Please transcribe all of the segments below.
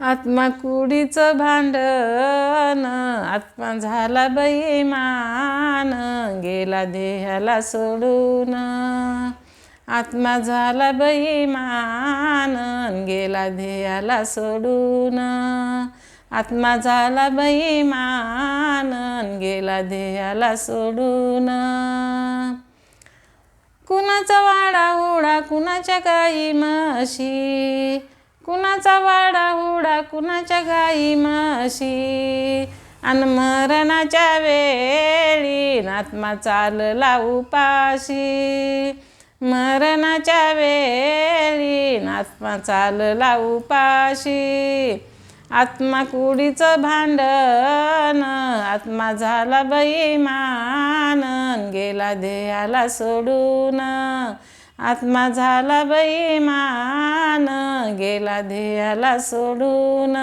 आत्मा कुडीचं भांडण आत्मा झाला बैमान गेला देहाला सोडून. आत्मा झाला बैमान गेला देहाला सोडून. आत्मा झाला बैमान गेला देहाला सोडून. कुणाचा वाडा उडा कुणाच्या काही म्हशी? कुणाचा वाडा हुडा कुणाच्या गाई म्हशी अन मरणाच्या वेळी आत्मा चालला उपाशी. मरणाच्या वेळी आत्मा चालला उपाशी. आत्मा कुडीचं भांडण आत्मा झाला बैमान गेला देहाला सोडून. आत्मा झाला बैमान गेला ध्येयाला सोडून.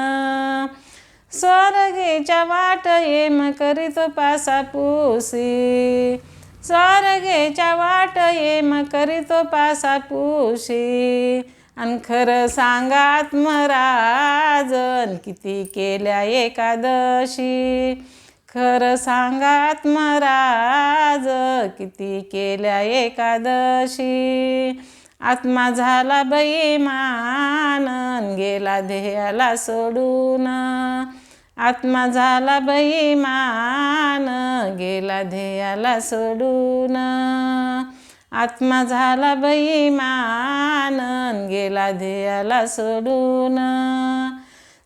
स्वर्गेच्या वाट येम करीत पासापुसी स्वर्गेच्या वाट येम करीत पासापुशी अन खरं सांगा आत्मराजन किती केल्या एकादशी. खरं सांगात महाराज किती केल्या एकादशी. आत्मा झाला बैमान गेला ध्येयाला सोडून. आत्मा झाला बैमान गेला ध्येयाला सोडून. आत्मा झाला बैमान गेला ध्येयाला सोडून.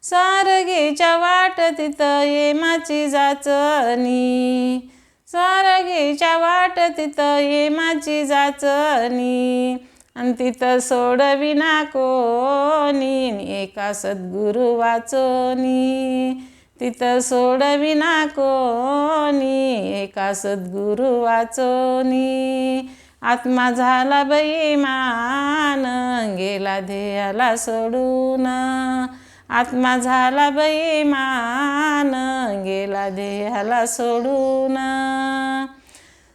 सारगीच्या वाट तिथं येमाची जाचणी सारगीच्या वाट तिथं येमाची जाचणी आणि. तिथं सोडविना कोणी एका सद्गुरु वाचोनी. तिथं सोडविना कोणी एका सद्गुरु वाचोनी. आत्मा झाला बैमान गेला ध्येयाला सोडून. आत्मा झाला बैमान गेला देहाला सोडून.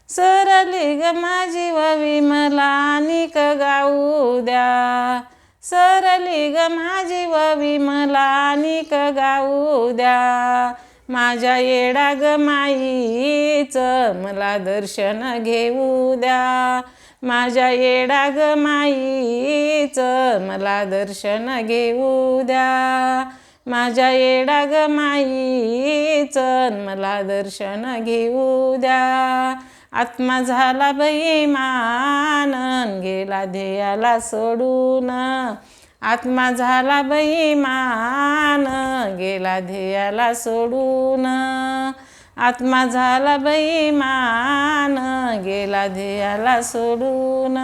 सरली ग माझी व विमला निक गाऊ द्या. सरली ग माझी व विमला निक गाऊ द्या. माझ्या येडा ग माईचं मला दर्शन घेऊ द्या. माझ्या येडा ग माईचं मला दर्शन घेऊ द्या. माझ्या येडा ग माईचं मला दर्शन घेऊ द्या. आत्मा झाला बैमान गेला ध्येयाला सोडून. आत्मा झाला बैमान गेला ध्येयाला सोडून. आत्मा झाला बैमान गेला ध्येयाला सोडून.